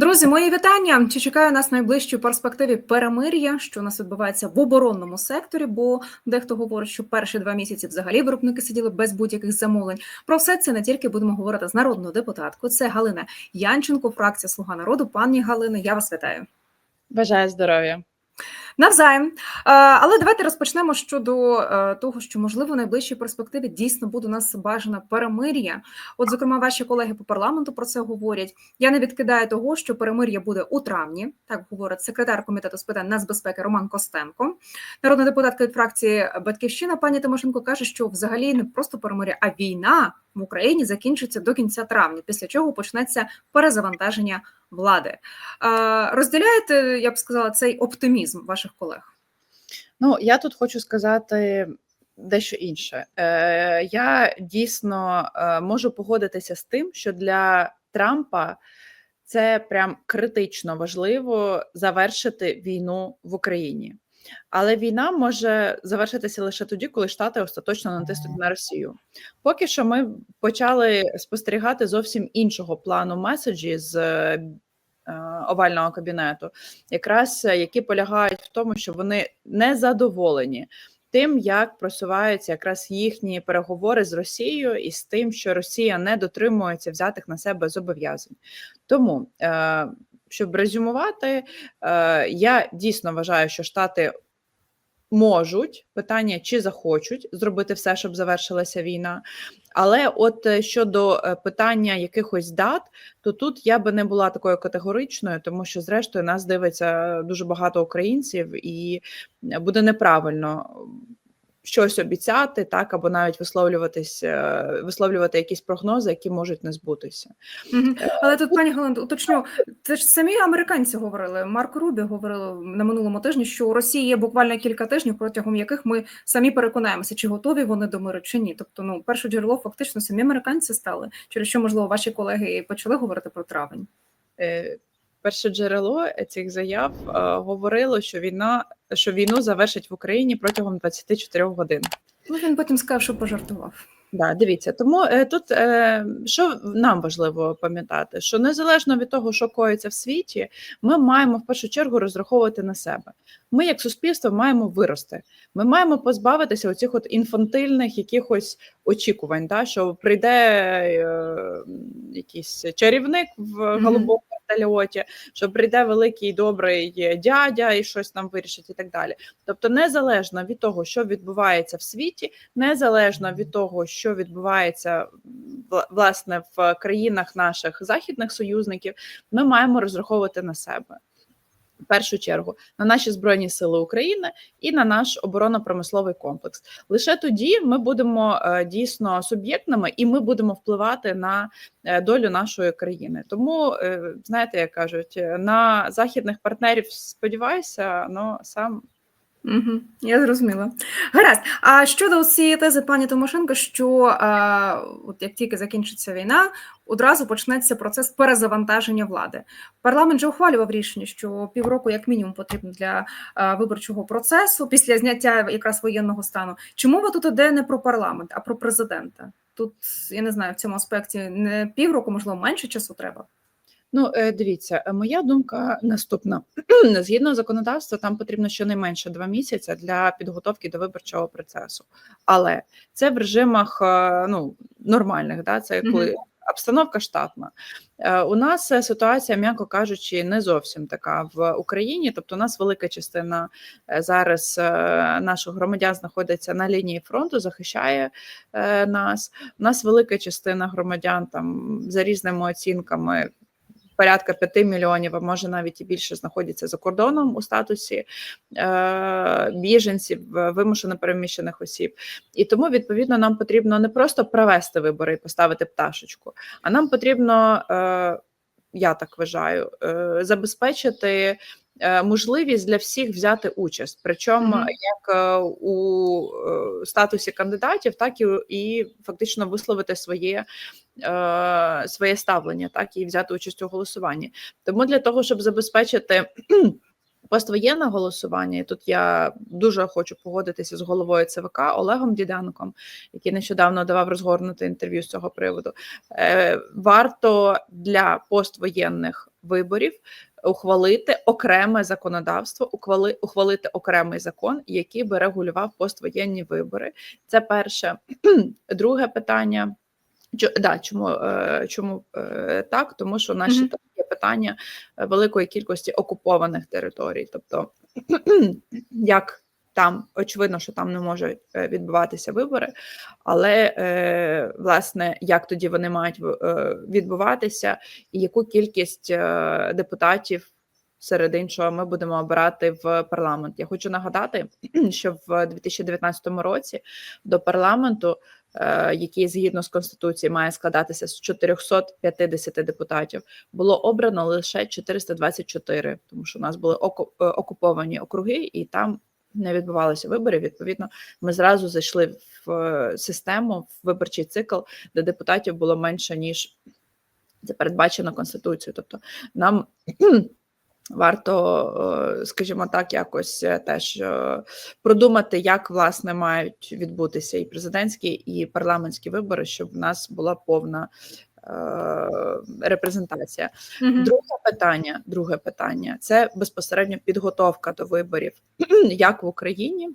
Друзі, мої вітання. Чи чекає нас в найближчій перспективі перемир'я, що у нас відбувається в оборонному секторі? Бо дехто говорить, що перші два місяці взагалі виробники сиділи без будь-яких замовлень. Про все це не тільки будемо говорити з народною депутаткою. Це Галина Янченко, фракція Слуга народу. Пані Галина, я вас вітаю. Бажаю здоров'я. Навзаєм. Е, Але давайте розпочнемо щодо е, того, що можливо в найближчій перспективі дійсно буде у нас бажана перемир'я. От, зокрема, ваші колеги по парламенту про це говорять. Я не відкидаю того, що перемир'я буде у травні. Так говорить секретар комітету з питань нацбезпеки Роман Костенко. Народна депутатка від фракції Батьківщина пані Тимошенко каже, що взагалі не просто перемир'я, а війна в Україні закінчиться до кінця травня, після чого почнеться перезавантаження влади. Розділяєте, я б сказала, цей оптимізм ваших колег? Ну, я тут хочу сказати дещо інше. Е, Я дійсно е, можу погодитися з тим, що для Трампа це прям критично важливо завершити війну в Україні. Але війна може завершитися лише тоді, коли Штати остаточно натиснуть на Росію. Поки що ми почали спостерігати зовсім іншого плану меседжі з е, овального кабінету, якраз е, які полягають в тому, що вони не задоволені тим, як просуваються якраз їхні переговори з Росією і з тим, що Росія не дотримується взятих на себе зобов'язань. Тому, е, щоб резюмувати, е, я дійсно вважаю, що Штати. Можуть питання, чи захочуть зробити все, щоб завершилася війна. Але от е, щодо е, питання якихось дат, то тут я би не була такою категоричною, тому що, зрештою, нас дивиться дуже багато українців, і буде неправильно щось обіцяти, так або навіть висловлюватись, е, висловлювати якісь прогнози, які можуть не збутися. Але тут, пані Галина, уточню, це ж самі американці говорили. Марко Рубі говорили на минулому тижні, що у Росії є буквально кілька тижнів, протягом яких ми самі переконаємося, чи готові вони до миру, чи ні. Тобто, ну, перше джерело фактично самі американці стали, через що, можливо, ваші колеги почали говорити про травень. Перше джерело цих заяв е, говорило, що війна що війну завершить в Україні протягом 24 годин. Ну, він потім сказав, що пожартував. Да, дивіться, тому е, тут е, що нам важливо пам'ятати, що незалежно від того, що коїться в світі, ми маємо в першу чергу розраховувати на себе. Ми, як суспільство, маємо вирости. Ми маємо позбавитися оцих от інфантильних якихось очікувань, да, що прийде е, якийсь чарівник в голубому вертольоті, що прийде великий добрий дядя і щось нам вирішить, і так далі. Тобто, незалежно від того, що відбувається в світі, незалежно від того, що відбувається власне в країнах наших західних союзників, ми маємо розраховувати на себе. В першу чергу на наші збройні сили України і на наш оборонно-промисловий комплекс. Лише тоді ми будемо е, дійсно суб'єктними і ми будемо впливати на е, долю нашої країни. Тому е, знаєте, як кажуть, на західних партнерів сподіваюся, але сам. Угу, Я зрозуміла. Гаразд. А щодо цієї тези пані Тимошенко, що а, от як тільки закінчиться війна, одразу почнеться процес перезавантаження влади. Парламент вже ухвалював рішення, що півроку, як мінімум, потрібно для а, виборчого процесу після зняття якраз воєнного стану. Чому ви тут іде не про парламент, а про президента? Тут я не знаю в цьому аспекті не півроку, можливо, менше часу треба. Ну, е, дивіться, е, моя думка наступна: згідно законодавства, там потрібно щонайменше два місяці для підготовки до виборчого процесу, але це в режимах е, ну нормальних, да це коли. Обстановка штатна. У нас ситуація, м'яко кажучи, не зовсім така в Україні. Тобто, у нас велика частина зараз наших громадян знаходиться на лінії фронту, захищає нас. У нас велика частина громадян там за різними оцінками порядка 5 мільйонів, а може навіть і більше знаходяться за кордоном у статусі е, біженців, вимушено переміщених осіб. І тому відповідно нам потрібно не просто провести вибори і поставити пташечку, а нам потрібно. Е, я так вважаю, е, забезпечити можливість для всіх взяти участь, причому mm -hmm. як е, у е, статусі кандидатів, так і і фактично висловити своє своє ставлення, так і взяти участь у голосуванні. Тому для того, щоб забезпечити. Поствоєнне голосування, і тут я дуже хочу погодитися з головою ЦВК Олегом Діденком, який нещодавно давав розгорнути інтерв'ю з цього приводу. Варто для поствоєнних виборів ухвалити окреме законодавство, ухвали, ухвалити окремий закон, який би регулював поствоєнні вибори. Це перше. Друге питання. Да, чому е, чому е, так? Тому що ще там є питання е, великої кількості окупованих територій. Тобто, як там очевидно, що там не можуть відбуватися вибори, але власне як тоді вони мають відбуватися, і яку кількість депутатів серед іншого ми будемо обирати в парламент. Я хочу нагадати, що в 2019 році до парламенту, е, який згідно з конституцією має складатися з 450 депутатів, було обрано лише 424, тому що у нас були е, окуповані округи, і там не відбувалося виборів. Відповідно, ми зразу зайшли в е, систему, в виборчий цикл, де депутатів було менше ніж це передбачено конституцією. Тобто нам варто, е, скажімо так, якось е, теж е, продумати, як власне мають відбутися і президентські, і парламентські вибори, щоб в нас була повна репрезентація. Мгм. Друге питання, друге питання це безпосередньо підготовка до виборів, як в Україні,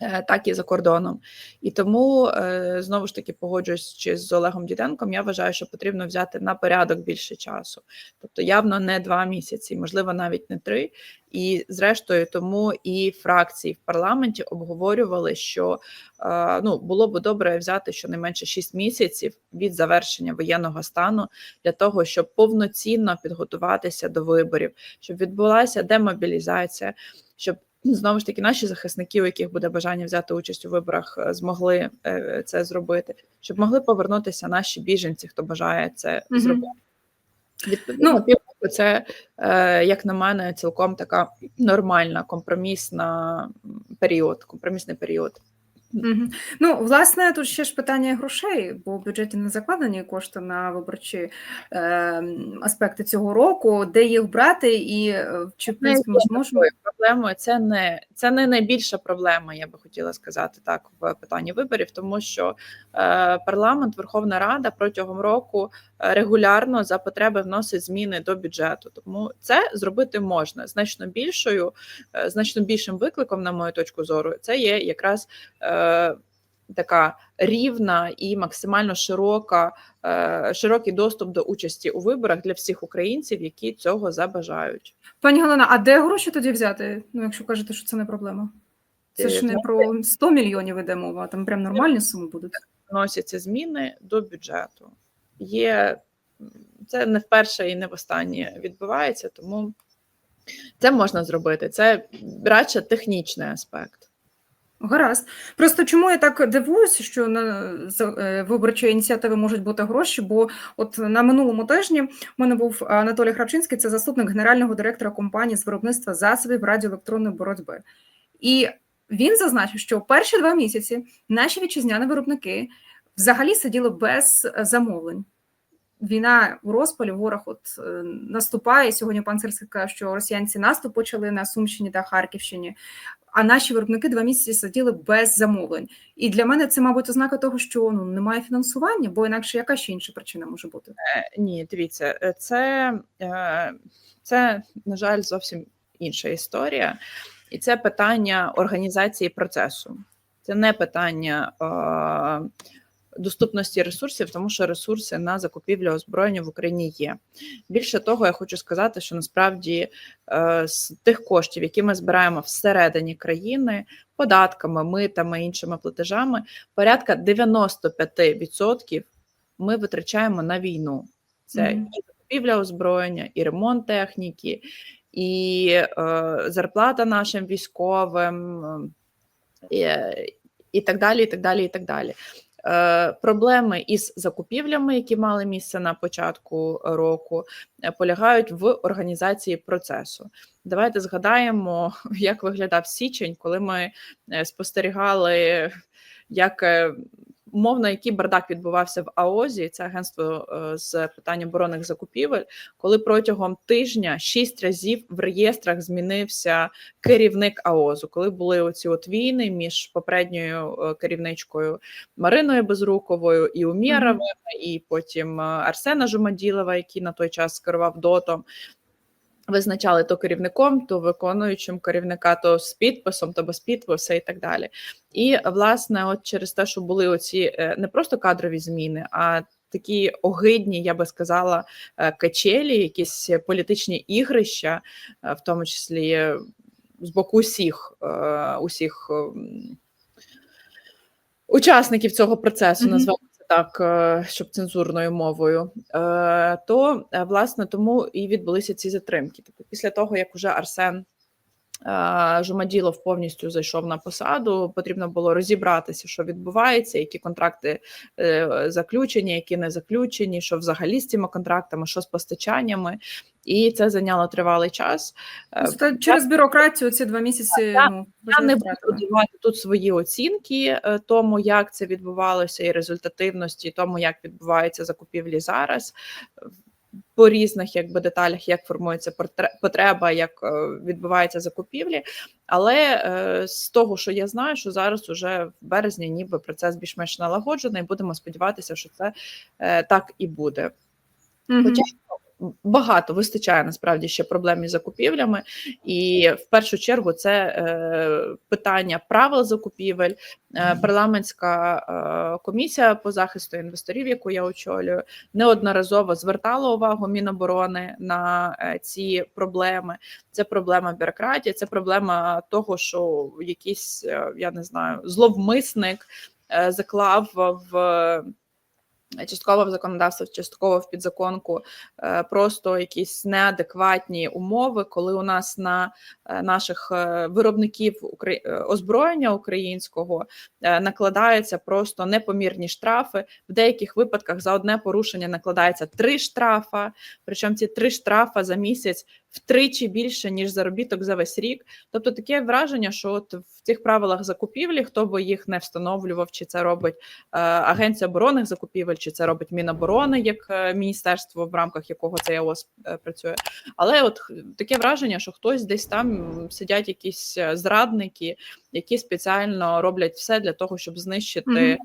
так і за кордоном. І тому е, знову ж таки погоджуюсь чи з Олегом Діденком. Я вважаю, що потрібно взяти на порядок більше часу, тобто явно не два місяці, можливо, навіть не три. І зрештою, тому і фракції в парламенті обговорювали, що е, ну було б добре взяти щонайменше 6 місяців від завершення воєнного стану для того, щоб повноцінно підготуватися до виборів, щоб відбулася демобілізація, щоб знову ж таки наші захисники, у яких буде бажання взяти участь у виборах, е, змогли е, це зробити, щоб могли повернутися наші біженці, хто бажає це Мгм. зробити. Відповідно, Ну, це, е, як на мене, цілком така нормальна компромісна період, компромісний період. Ну, власне, тут ще ж питання грошей, бо в бюджеті не закладені кошти на виборчі е, аспекти цього року, де їх брати, і е, чи в принципі ми зможемо. Проблемою це не це не найбільша проблема, я би хотіла сказати так в питанні виборів, тому що е, парламент, Верховна Рада протягом року е, регулярно за потреби вносить зміни до бюджету. Тому це зробити можна значно більшою, е, значно більшим викликом, на мою точку зору, це є якраз. Е, Така рівна і максимально широка, е, широкий доступ до участі у виборах для всіх українців, які цього забажають. Пані Галина, а де гроші тоді взяти? Ну, якщо кажете, що це не проблема. Це ж не про 100 мільйонів іде мова, там прям нормальні суми будуть. вносяться зміни до бюджету. Є це не вперше і не востаннє відбувається, тому це можна зробити. Це радше технічний аспект. Гаразд. Просто чому я так дивуюся, що на е, виборчої ініціативи можуть бути гроші? Бо от на минулому тижні в мене був Анатолій Храпчинський, це заступник генерального директора компанії з виробництва засобів радіоелектронної боротьби. І він зазначив, що перші два місяці наші вітчизняні виробники взагалі сиділи без е, замовлень. Війна у розпалі, ворог от е, наступає. Сьогодні пан Сирський каже, що росіянці наступ почали на Сумщині та Харківщині а наші виробники два місяці сиділи без замовлень. І для мене це, мабуть, ознака того, що ну немає фінансування, бо інакше яка ще інша причина може бути? Е, Ні, дивіться, е, це, це, на жаль, зовсім інша історія, і це питання організації процесу. Це не питання доступності ресурсів, тому що ресурси на закупівлю озброєння в Україні є. Більше того, я хочу сказати, що насправді е, з тих коштів, які ми збираємо всередині країни, податками, митами, іншими платежами, порядка 95% ми витрачаємо на війну. Це Мгм. і закупівля озброєння, і ремонт техніки, і е, зарплата нашим військовим, е, і, і так далі, і так далі, і так далі. Е, Проблеми із закупівлями, які мали місце на початку року, е, полягають в організації процесу. Давайте згадаємо, як виглядав січень, коли ми е, спостерігали, як умовно, який бардак відбувався в АОЗі, це агентство е, з питань оборонних закупівель, коли протягом тижня шість разів в реєстрах змінився керівник АОЗу, коли були оці от війни між попередньою е, керівничкою Мариною Безруковою і Умєровим, і потім е, Арсена Жумаділова, який на той час керував ДОТом. Визначали то керівником, то виконуючим керівника, то з підписом, то без підпису і так далі. І власне, от через те, що були оці е, не просто кадрові зміни, а такі огидні, я би сказала, е, качелі, якісь політичні ігрища, е, в тому числі з боку усіх, усіх ем, учасників цього процесу, це так, е, щоб цензурною мовою, е, то е, власне тому і відбулися ці затримки. Тобто, після того, як уже Арсен. Жумаділов повністю зайшов на посаду. Потрібно було розібратися, що відбувається, які контракти заключені, які не заключені, що взагалі з цими контрактами, що з постачаннями, і це зайняло тривалий час. Е, Це через бюрократію ці два місяці Я- ну, я не буду давати тут свої оцінки е, тому, як це відбувалося, і результативності, і тому, як відбуваються закупівлі зараз. По різних якби деталях, як формується потреба, як е, відбуваються закупівлі. Але з того, що я знаю, що зараз уже в березні ніби процес більш-менш налагоджений, будемо сподіватися, що це так і буде. Хоча багато вистачає насправді ще проблем із закупівлями, і в першу чергу це е, питання правил закупівель. Е, парламентська е, комісія по захисту інвесторів, яку я очолюю, неодноразово звертала увагу Міноборони на ці проблеми. Це проблема бюрократії, це проблема того, що якийсь я не знаю зловмисник заклав в. Частково в законодавство, частково в підзаконку е, просто якісь неадекватні умови, коли у нас на е, наших е, виробників озброєння українського накладаються просто непомірні штрафи. В деяких випадках за одне порушення накладається три штрафа. Причому ці три штрафа за місяць втричі більше ніж заробіток за весь рік. Тобто таке враження, що от в цих правилах закупівлі, хто би їх не встановлював, чи це робить е, Агенція оборонних закупівель, чи це робить Міноборони як е, міністерство, в рамках якого цей ООС е, працює. Але от таке враження, що хтось десь там сидять якісь зрадники, які спеціально роблять все для того, щоб знищити Мгм. е,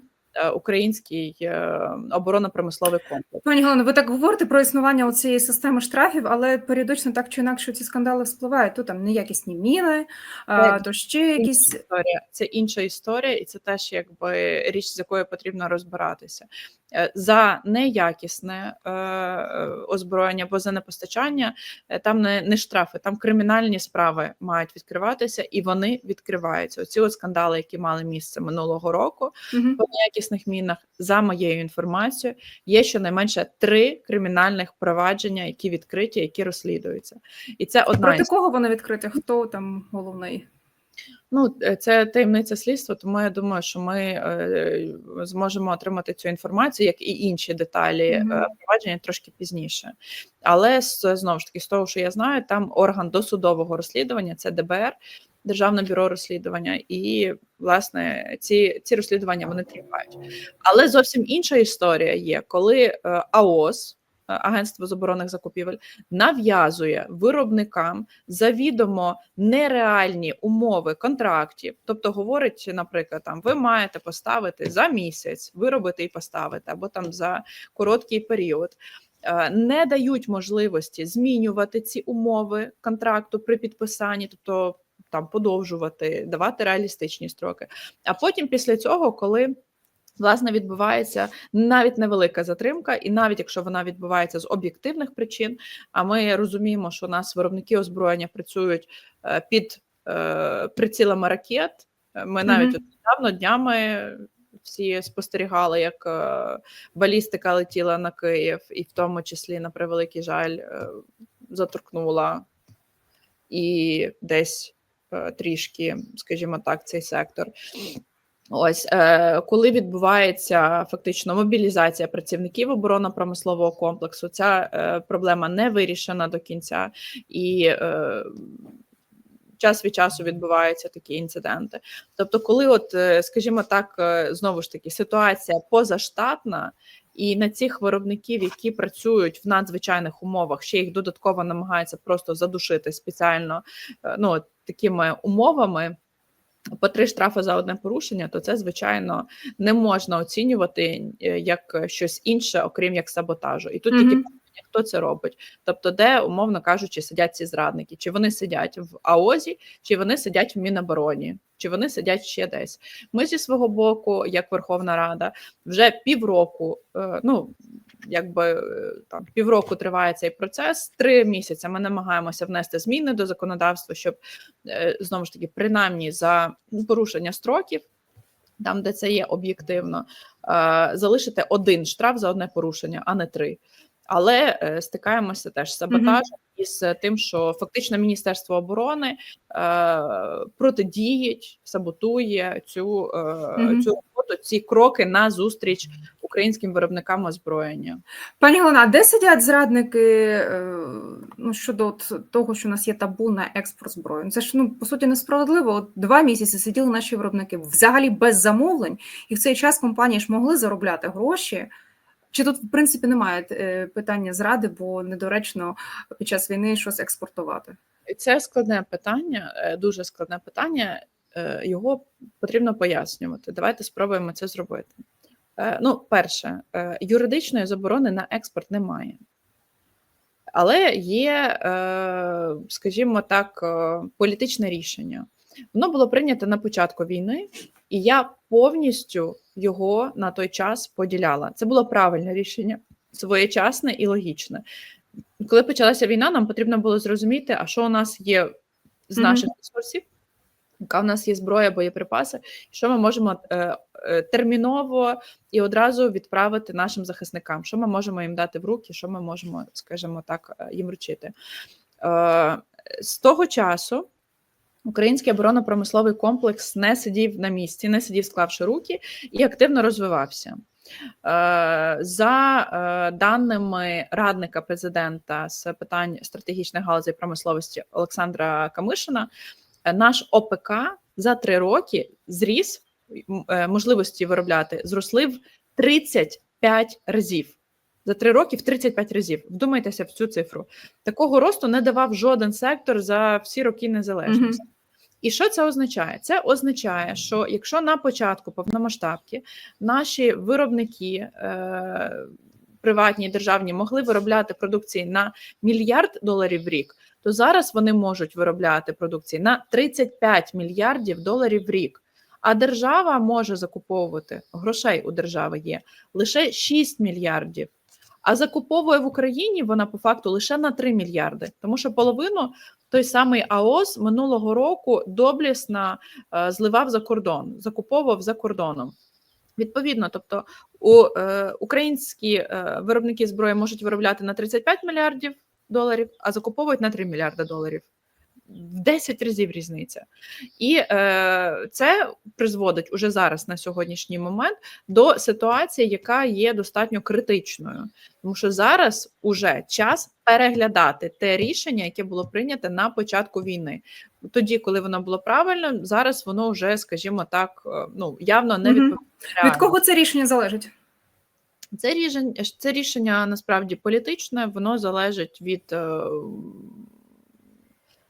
український е, оборонно-промисловий комплекс. Пані Галина, ви так говорите про існування цієї системи штрафів, але періодично так чи інакше ці скандали вспливають. То там неякісні міни, Так. то ще якісь історія. Це інша історія, і це теж якби річ, з якою потрібно розбиратися. Е, За неякісне е, е, озброєння або за непостачання е, там не, не штрафи, там кримінальні справи мають відкриватися, і вони відкриваються. Оці от скандали, які мали місце минулого року Мгм. по неякісних мінах, за моєю інформацією, є щонайменше три кримінальних провадження, які відкриті, які розслідуються. І це одна проти із кого вони відкриті? Хто там головний? Ну, е, це таємниця слідства, тому я думаю, що ми е, зможемо отримати цю інформацію, як і інші деталі е, провадження трошки пізніше. Але знову ж таки, з того, що я знаю, там орган досудового розслідування це ДБР, Державне бюро розслідування, і власне ці, ці розслідування вони тривають. Але зовсім інша історія є, коли е, АОС. е, Агентство з оборонних закупівель нав'язує виробникам завідомо нереальні умови контрактів. Тобто, говорить, наприклад, там ви маєте поставити за місяць, виробити і поставити, або там за короткий період. Е, Не дають можливості змінювати ці умови контракту при підписанні, тобто там подовжувати, давати реалістичні строки. А потім, після цього, коли Власне, відбувається навіть невелика затримка, і навіть якщо вона відбувається з об'єктивних причин, а ми розуміємо, що у нас виробники озброєння працюють е, під е, прицілами ракет. Е, Ми навіть Мгм. от недавно днями всі спостерігали, як балістика летіла на Київ, і в тому числі, на превеликий жаль, заторкнула і десь трішки, скажімо так, цей сектор. Ось е, коли відбувається фактично мобілізація працівників оборонно-промислового комплексу, ця е, проблема не вирішена до кінця, і е, час від часу відбуваються такі інциденти. Тобто, коли, от, е, скажімо так, е, знову ж таки, ситуація позаштатна, і на цих виробників, які працюють в надзвичайних умовах, ще їх додатково намагаються просто задушити спеціально е, ну, такими умовами. По три штрафи за одне порушення, то це звичайно не можна оцінювати е, як щось інше, окрім як саботажу. І тут Мгм. тільки питання, хто це робить. Тобто, де, умовно кажучи, сидять ці зрадники, чи вони сидять в АОЗі, чи вони сидять в Мінобороні, чи вони сидять ще десь. Ми зі свого боку, як Верховна Рада, вже півроку, е, ну якби е, там півроку триває цей процес. Три місяці ми намагаємося внести зміни до законодавства, щоб е, знову ж таки, принаймні за порушення строків. Там, де це є об'єктивно, е, залишити один штраф за одне порушення, а не три. Але е, стикаємося теж з саботажем із тим, що фактично Міністерство оборони е, протидіють, саботує цю, е, Мгм. цю роботу, ці кроки на зустріч українським виробникам озброєння. Пані Галина, а де сидять зрадники е, ну, щодо от того, що у нас є табу на експорт зброї? Це ж ну по суті несправедливо. От два місяці сиділи наші виробники взагалі без замовлень, і в цей час компанії ж могли заробляти гроші. Чи тут, в принципі, немає е, питання зради, бо недоречно під час війни щось експортувати? Це складне питання, е, дуже складне питання. е, Його потрібно пояснювати. Давайте спробуємо це зробити. Ну, перше, юридичної заборони на експорт немає. Але є, скажімо так, політичне рішення. Воно було прийнято на початку війни, і я повністю його на той час поділяла. Це було правильне рішення, своєчасне і логічне. Коли почалася війна, нам потрібно було зрозуміти, а що у нас є з наших ресурсів, яка в нас є зброя, боєприпаси, що ми можемо е, е, терміново і одразу відправити нашим захисникам, що ми можемо їм дати в руки, що ми можемо, скажімо так, е, їм вручити. Е, з того часу український оборонно-промисловий комплекс не сидів на місці, не сидів, склавши руки, і активно розвивався. Е, За е, даними радника президента з питань стратегічних галузей промисловості Олександра Камишина, е, наш ОПК за три роки зріс можливості виробляти зросли в 35 разів. За три роки в 35 разів. Вдумайтеся в цю цифру. Такого росту не давав жоден сектор за всі роки незалежності. І що це означає? Це означає, що якщо на початку повномасштабки наші виробники е, приватні і державні могли виробляти продукції на мільярд доларів в рік, то зараз вони можуть виробляти продукції на 35 мільярдів доларів в рік. А держава може закуповувати грошей у держави є лише 6 мільярдів. А закуповує в Україні вона по факту лише на 3 мільярди, тому що половину той самий АОС минулого року доблісно е, зливав за кордон, закуповував за кордоном. Відповідно, тобто у е, українські е, виробники зброї можуть виробляти на 35 мільярдів доларів, а закуповують на 3 мільярди доларів. В 10 разів різниця. І е, це призводить уже зараз на сьогоднішній момент до ситуації, яка є достатньо критичною. Тому що зараз уже час переглядати те рішення, яке було прийнято на початку війни. Тоді, коли воно було правильно, зараз воно вже, скажімо так, е, ну явно не відповідає. Від кого це рішення залежить? Це рішення, це рішення насправді політичне, воно залежить від е,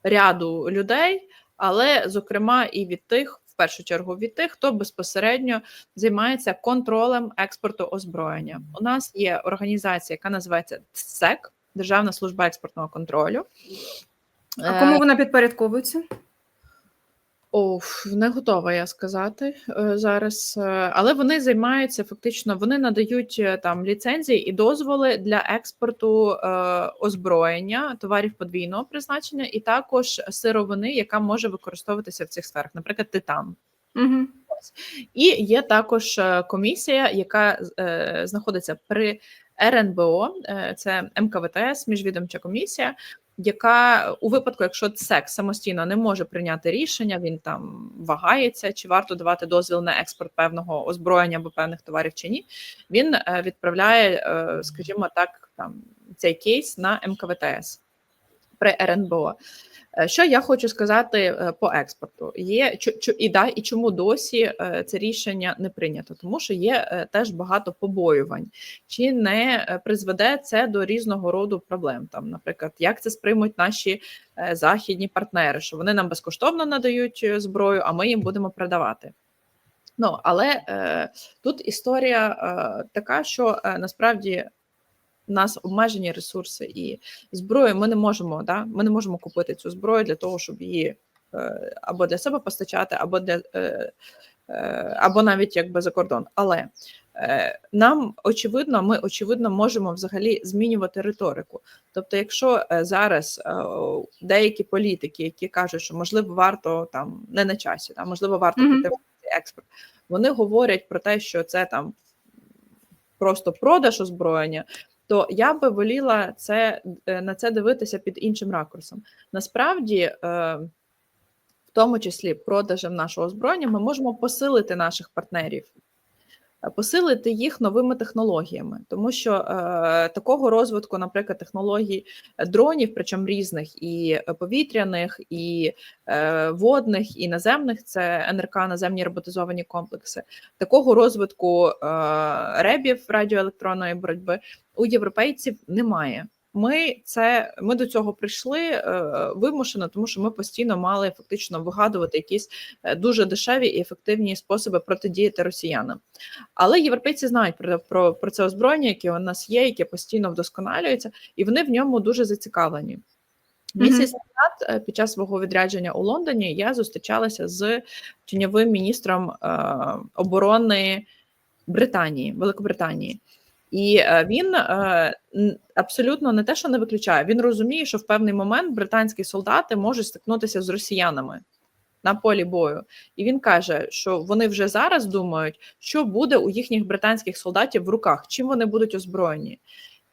ряду людей, але зокрема і від тих, в першу чергу, від тих, хто безпосередньо займається контролем експорту озброєння. У нас є організація, яка називається ДСЕК, Державна служба експортного контролю. А кому вона підпорядковується? Оф, не готова я сказати е, зараз, е, але вони займаються фактично, вони надають е, там ліцензії і дозволи для експорту озброєння, товарів подвійного призначення, і також сировини, яка може використовуватися в цих сферах, наприклад, титан. Угу. І є також комісія, яка знаходиться при РНБО, це МКВТС, міжвідомча комісія, яка у випадку, якщо секс самостійно не може прийняти рішення, він там вагається, чи варто давати дозвіл на експорт певного озброєння або певних товарів чи ні, він е, відправляє, е, скажімо так, там цей кейс на МКВТС. При РНБО. Е, Що я хочу сказати е, по експорту? Є і да, і чому досі е, це рішення не прийнято? Тому що є теж багато побоювань, чи не призведе це до різного роду проблем. Там, наприклад, як це сприймуть наші західні партнери, що вони нам безкоштовно надають зброю, а ми їм будемо продавати. Ну але е, тут історія е, така, що е, насправді у нас обмежені ресурси і зброю. Ми не можемо, да, ми не можемо купити цю зброю для того, щоб її е, або для себе постачати, або для е, е, або навіть якби за кордон. Але нам очевидно, ми очевидно можемо взагалі змінювати риторику. Тобто, якщо зараз деякі політики, які кажуть, що можливо варто там не на часі, там можливо варто Мгм. підтримати експорт, вони говорять про те, що це там просто продаж озброєння. То я би воліла це е, на це дивитися під іншим ракурсом. Насправді, е, в тому числі продажем нашого озброєння, ми можемо посилити наших партнерів, посилити їх новими технологіями, тому що е, такого розвитку, наприклад, технологій дронів, причому різних, і повітряних, і е, водних, і наземних, це НРК, наземні роботизовані комплекси. Такого розвитку е, ребів радіоелектронної боротьби у європейців немає. Ми це ми до цього прийшли е, вимушено, тому що ми постійно мали фактично вигадувати якісь е, дуже дешеві і ефективні способи протидіяти росіянам. Але європейці знають про, про, про це озброєння, яке у нас є, яке постійно вдосконалюється, і вони в ньому дуже зацікавлені. Місяць назад, е, під час свого відрядження у Лондоні, я зустрічалася з тіньовим міністром е, оборони Британії, Великобританії. І е, він е, абсолютно не те, що не виключає. Він розуміє, що в певний момент британські солдати можуть стикнутися з росіянами на полі бою. І він каже, що вони вже зараз думають, що буде у їхніх британських солдатів в руках, чим вони будуть озброєні.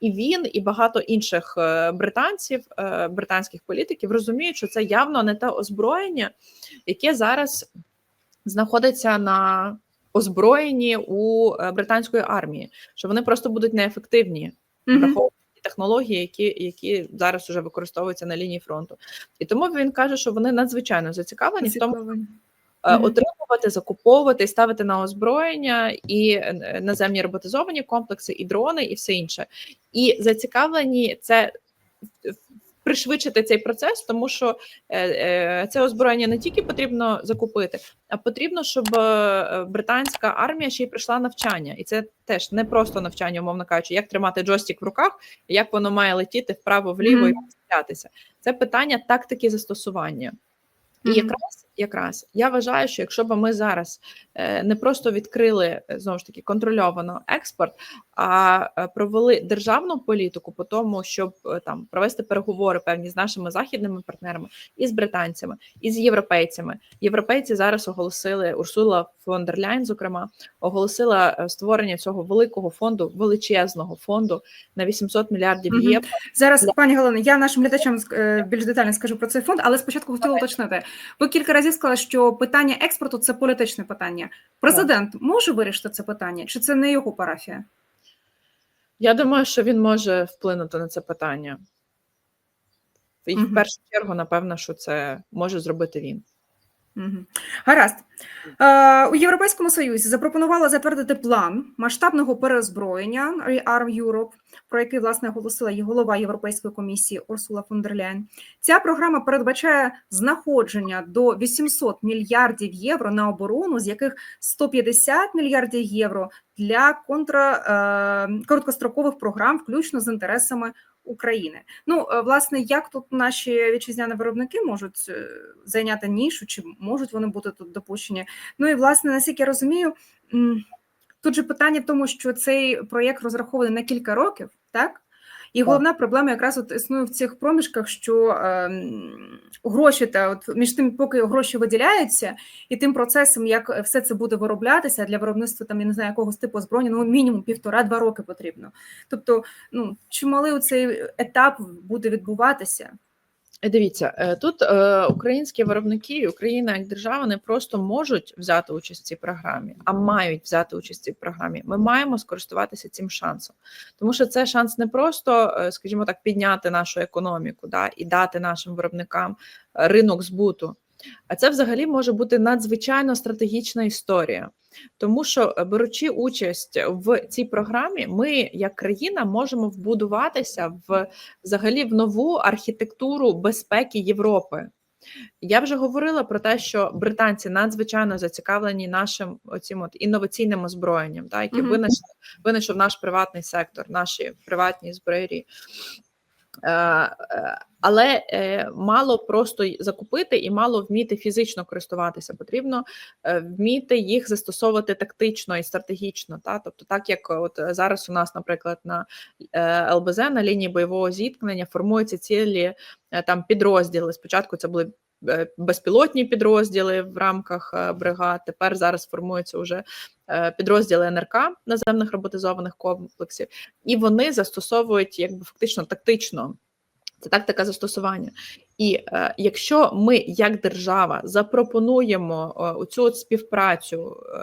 І він, і багато інших е, британців, британських політиків розуміють, що це явно не те озброєння, яке зараз знаходиться на озброєнні у е, британської армії, що вони просто будуть неефективні, враховуючи технології, які, які зараз вже використовуються на лінії фронту. І тому він каже, що вони надзвичайно зацікавлені в тому, е, Мгм. отримувати, закуповувати, ставити на озброєння і е, наземні роботизовані комплекси, і дрони, і все інше. І зацікавлені це в- пришвидшити цей процес, тому що е, е, це озброєння не тільки потрібно закупити, а потрібно, щоб е, британська армія ще й прийшла навчання, і це теж не просто навчання, умовно кажучи, як тримати джойстик в руках, як воно має летіти вправо, вліво і Мгм. Це питання тактики застосування. І якраз якраз я вважаю, що якщо б ми зараз е, не просто відкрили е, знову ж таки контрольовано експорт, а е, провели державну політику по тому, щоб там провести переговори певні з нашими західними партнерами і з британцями, і з європейцями. Європейці зараз оголосили Урсула фон дер Ляйн, зокрема, оголосила створення цього великого фонду, величезного фонду на 800 мільярдів євро. Зараз, пані Галина, я нашим глядачам більш детально скажу про цей фонд, але спочатку хотіла уточнити. Ви кілька разів сказали, що питання експорту це політичне питання. Президент може вирішити це питання, чи це не його парафія? Я думаю, що він може вплинути на це питання. І угу. в першу чергу, напевно, що це може зробити він. Гаразд. Е, у Європейському Союзі запропонували затвердити план масштабного переозброєння Rearm Europe, про який власне оголосила і голова Європейської комісії Урсула фон дер Ляйн. Ця програма передбачає знаходження до 800 мільярдів євро на оборону, з яких 150 мільярдів євро для контра, е, короткострокових програм, включно з інтересами України. Ну, е, власне, як тут наші вітчизняні виробники можуть е, зайняти нішу, чи можуть вони бути тут допущені? Ну і власне, наскільки я розумію, тут же питання в тому, що цей проєкт розрахований на кілька років, так? І головна проблема якраз от існує в цих проміжках, що е, гроші та от між тим, поки гроші виділяються, і тим процесом, як все це буде вироблятися для виробництва там я не знаю якогось типу озброєння, ну мінімум півтора-два роки потрібно. Тобто, ну чималий цей етап буде відбуватися. Е, Дивіться, е, тут е, українські виробники, і Україна як держава не просто можуть взяти участь в цій програмі, а мають взяти участь в цій програмі. Ми маємо скористуватися цим шансом, тому що це шанс не просто, скажімо так, підняти нашу економіку да, і дати нашим виробникам ринок збуту. А це взагалі може бути надзвичайно стратегічна історія, тому що е, беручи участь в цій програмі, ми як країна можемо вбудуватися в взагалі в нову архітектуру безпеки Європи. Я вже говорила про те, що британці надзвичайно зацікавлені нашим оцім от інноваційним озброєнням, та, яке Мгм. винайшов, винайшов наш приватний сектор, наші приватні зброї. Е, е, Але е, мало просто закупити і мало вміти фізично користуватися. Потрібно вміти їх застосовувати тактично і стратегічно. Та? Тобто, так як от зараз у нас, наприклад, на ЛБЗ на лінії бойового зіткнення формуються цілі там підрозділи. Спочатку це були безпілотні підрозділи в рамках е, бригад. Тепер зараз формуються вже е, підрозділи НРК наземних роботизованих комплексів, і вони застосовують якби фактично тактично. Це тактика застосування. І е, якщо ми, як держава, запропонуємо е, цю співпрацю, е,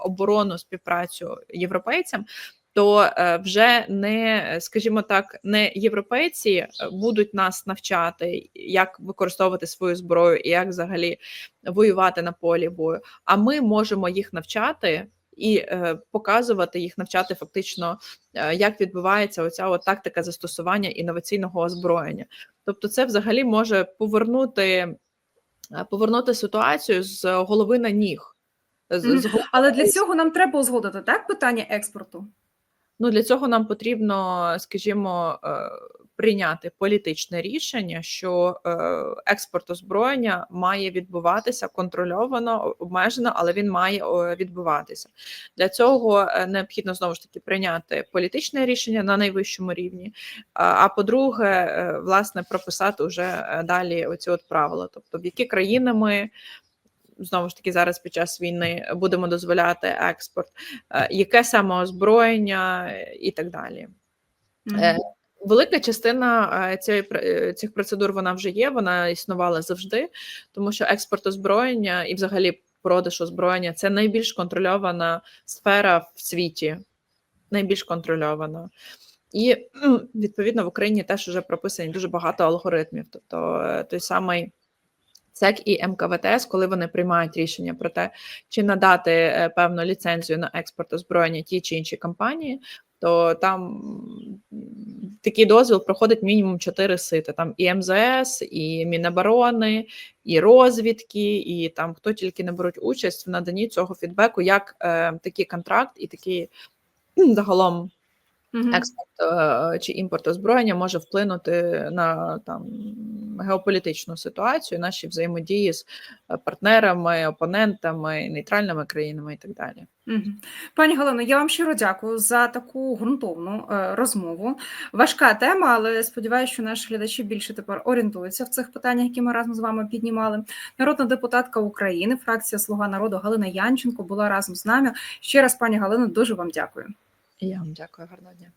оборонну співпрацю європейцям, то е, вже не, скажімо так, не європейці е, будуть нас навчати, як використовувати свою зброю і як взагалі воювати на полі бою. А ми можемо їх навчати і е, показувати їх, навчати фактично, е, як відбувається оця от тактика застосування інноваційного озброєння. Тобто, це взагалі може повернути, е, повернути ситуацію з голови на ніг. З, з Але для цього нам треба узгодити так питання експорту. Ну, для цього нам потрібно, скажімо, е, прийняти політичне рішення, що е, експорт озброєння має відбуватися контрольовано, обмежено, але він має відбуватися. Для цього е, необхідно знову ж таки прийняти політичне рішення на найвищому рівні. А, по-друге, власне, прописати вже далі оці от правила, тобто в які країни ми. Знову ж таки, зараз під час війни будемо дозволяти експорт, е, яке саме озброєння е, і так далі. Мгм. Е, Велика частина цієї цих процедур вона вже є, вона існувала завжди, тому що експорт озброєння і взагалі продаж озброєння це найбільш контрольована сфера в світі, найбільш контрольована. І відповідно в Україні теж вже прописані дуже багато алгоритмів. Тобто той самий ЦЕК і МКВТС, коли вони приймають рішення про те, чи надати е, певну ліцензію на експорт озброєння тій чи іншій компанії, то там такий дозвіл проходить мінімум 4 сити. Там і МЗС, і Міноборони, і розвідки, і там хто тільки не беруть участь в наданні цього фідбеку, як е, такий контракт і такий загалом. Експорт чи імпорт озброєння може вплинути на там геополітичну ситуацію, наші взаємодії з е, партнерами, опонентами, нейтральними країнами і так далі. Пані Галино, я вам щиро дякую за таку ґрунтовну е, розмову. Важка тема, але сподіваюся, що наші глядачі більше тепер орієнтуються в цих питаннях, які ми разом з вами піднімали. Народна депутатка України, фракція Слуга народу Галина Янченко була разом з нами. Ще раз, пані Галино, дуже вам дякую. І я вам дякую, гарного дня.